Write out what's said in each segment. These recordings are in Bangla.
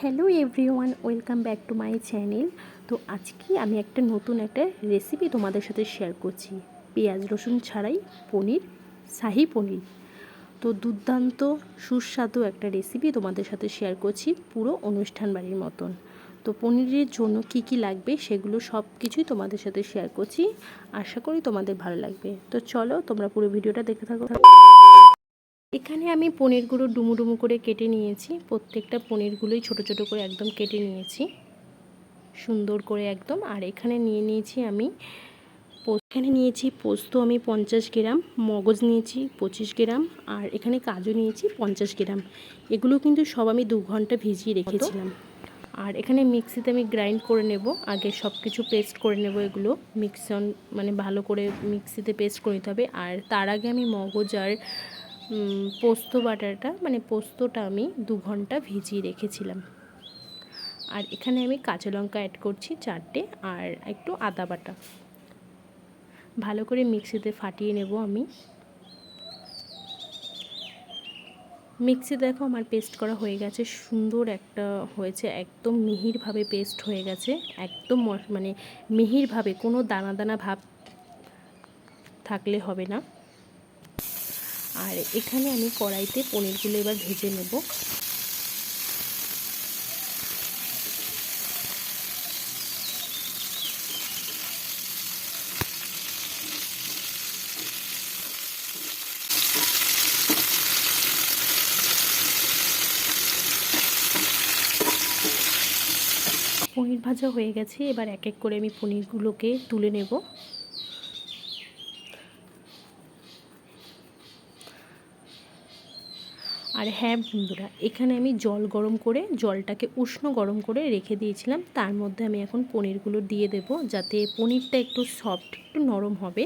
Hello everyone, welcome back to my channel. তো আজকে আমি একটা নতুন একটা রেসিপি তোমাদের সাথে শেয়ার করছি। পেঁয়াজ, রসুন ছাড়াই পনির, শাহি পনির। তো দুর্দান্ত, সুস্বাদু একটা রেসিপি তোমাদের সাথে শেয়ার করছি পুরো অনুষ্ঠান বাড়ির মতন। তো পনিরের জন্য কি কি লাগবে সেগুলো সব কিছুই তোমাদের সাথে শেয়ার করছি। আশা করি তোমাদের ভালো লাগবে। তো চলো তোমরা পুরো ভিডিওটা দেখে থাকো। এখানে আমি পনিরগুলো ডুমু ডুমু করে কেটে নিয়েছি। প্রত্যেকটা পনিরগুলোই ছোট ছোট করে একদম কেটে নিয়েছি। সুন্দর করে একদম। আর এখানে নিয়ে নিয়েছি আমি এখানে নিয়েছি পোস্ত আমি পঞ্চাশ গ্রাম, মগজ নিয়েছি পঁচিশ গ্রাম, আর এখানে কাজু নিয়েছি পঞ্চাশ গ্রাম। এগুলো কিন্তু সব আমি দু ঘণ্টা ভিজিয়ে রেখেছিলাম। আর এখানে মিক্সিতে আমি গ্রাইন্ড করে নেব। আগে সব কিছু পেস্ট করে নেব এগুলো। মিক্সন মানে ভালো করে মিক্সিতে পেস্ট করে নিতে হবে। আর তার আগে আমি মগজ আর পোস্ত বাটাটা মানে পোস্তটা আমি দু ঘণ্টা ভিজিয়ে রেখেছিলাম। আর এখানে আমি কাঁচা লঙ্কা অ্যাড করছি চারটে আর একটু আদা বাটা। ভালো করে মিক্সিতে ফাটিয়ে নেব আমি। মিক্সি দেখো আমার পেস্ট করা হয়ে গেছে, সুন্দর একটা হয়েছে, একদম মিহিরভাবে পেস্ট হয়ে গেছে, একদম মানে মিহিরভাবে, কোনো দানা দানা ভাব থাকলে হবে না। আর এখানে আমি কড়াইতে পনিরগুলো এবার ভেজে নেব। পনির ভাজা হয়ে গেছে, এবার এক এক করে আমি পনিরগুলোকে তুলে নেব। আর হ্যাঁ বন্ধুরা, এখানে আমি জল গরম করে, জলটাকে উষ্ণ গরম করে রেখে দিয়েছিলাম। তার মধ্যে আমি এখন পনিরগুলো দিয়ে দেব যাতে পনিরটা একটু সফট একটু নরম হবে।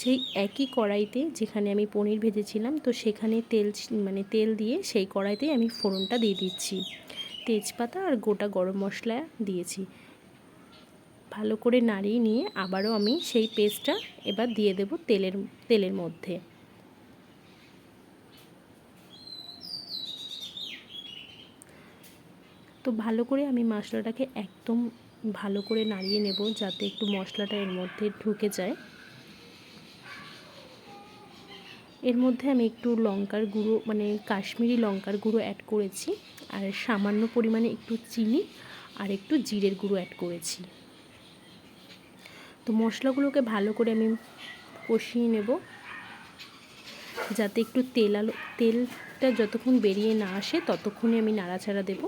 সেই একই কড়াইতে যেখানে আমি পনির ভেজেছিলাম, তো সেখানে তেল মানে তেল দিয়ে সেই কড়াইতেই আমি ফোড়নটা দিয়ে দিচ্ছি। তেজপাতা আর গোটা গরম মশলা দিয়েছি। ভালো করে নাড়িয়ে নিয়ে আবারও আমি সেই পেস্টটা এবার দিয়ে দেব তেলের তেলের মধ্যে। তো ভালো করে আমি মশলাটাকে একদম ভালো করে নাড়িয়ে নেব যাতে একটু মশলাটা এর মধ্যে ঢুকে যায়। এর মধ্যে আমি একটু লঙ্কার গুঁড়ো মানে কাশ্মীরি লঙ্কার গুঁড়ো অ্যাড করেছি আর সামান্য পরিমাণে একটু চিনি আর একটু জিরের গুঁড়ো অ্যাড করেছি। তো মশলাগুলোকে ভালো করে আমি কষিয়ে নেব, যাতে একটু তেল আলো, তেলটা যতক্ষণ বেরিয়ে না আসে ততক্ষণে আমি নাড়াচাড়া দেব।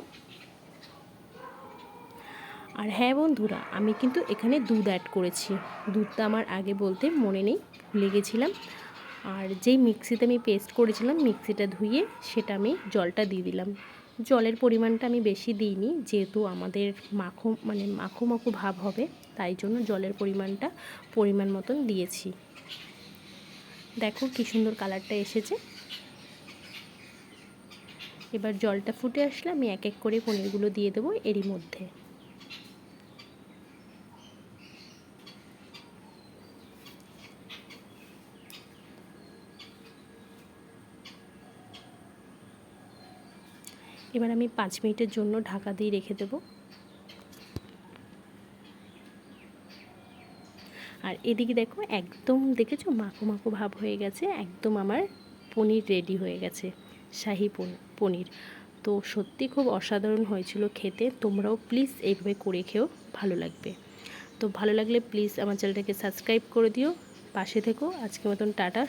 আর হ্যাঁ বন্ধুরা, আমি কিন্তু এখানে দুধ অ্যাড করেছি। দুধটা আমার আগে বলতে মনে নেই, ভুলে গেছিলাম। আর যেই মিক্সিতে আমি পেস্ট করেছিলাম, মিক্সিটা ধুয়ে সেটা আমি জলটা দিয়ে দিলাম। জলের পরিমাণটা আমি বেশি দিইনি, যেহেতু আমাদের মাখো মানে মাখো মাখো ভাব হবে, তাই জন্য জলের পরিমাণটা পরিমাণ মতন দিয়েছি। দেখো কী সুন্দর কালারটা এসেছে। এবার জলটা ফুটে আসলে আমি এক এক করে পনিরগুলো দিয়ে দেবো এরই মধ্যে। এবার আমি পাঁচ মিনিটের জন্য ঢাকা দিয়ে রেখে দেবো। আর এদিকে দেখো, একদম দেখেছ? মাখো মাখো ভাব হয়ে গেছে, একদম আমার পনির রেডি হয়ে গেছে, শাহি পনির। তো সত্যি খুব অসাধারণ হয়েছিল খেতে, তোমরাও প্লিজ এইভাবে করে খেও, ভালো লাগবে। তো ভালো লাগলে প্লিজ আমার চ্যানেলটাকে সাবস্ক্রাইব করে দিও, পাশে থেকো, আজকের মতন টাটা।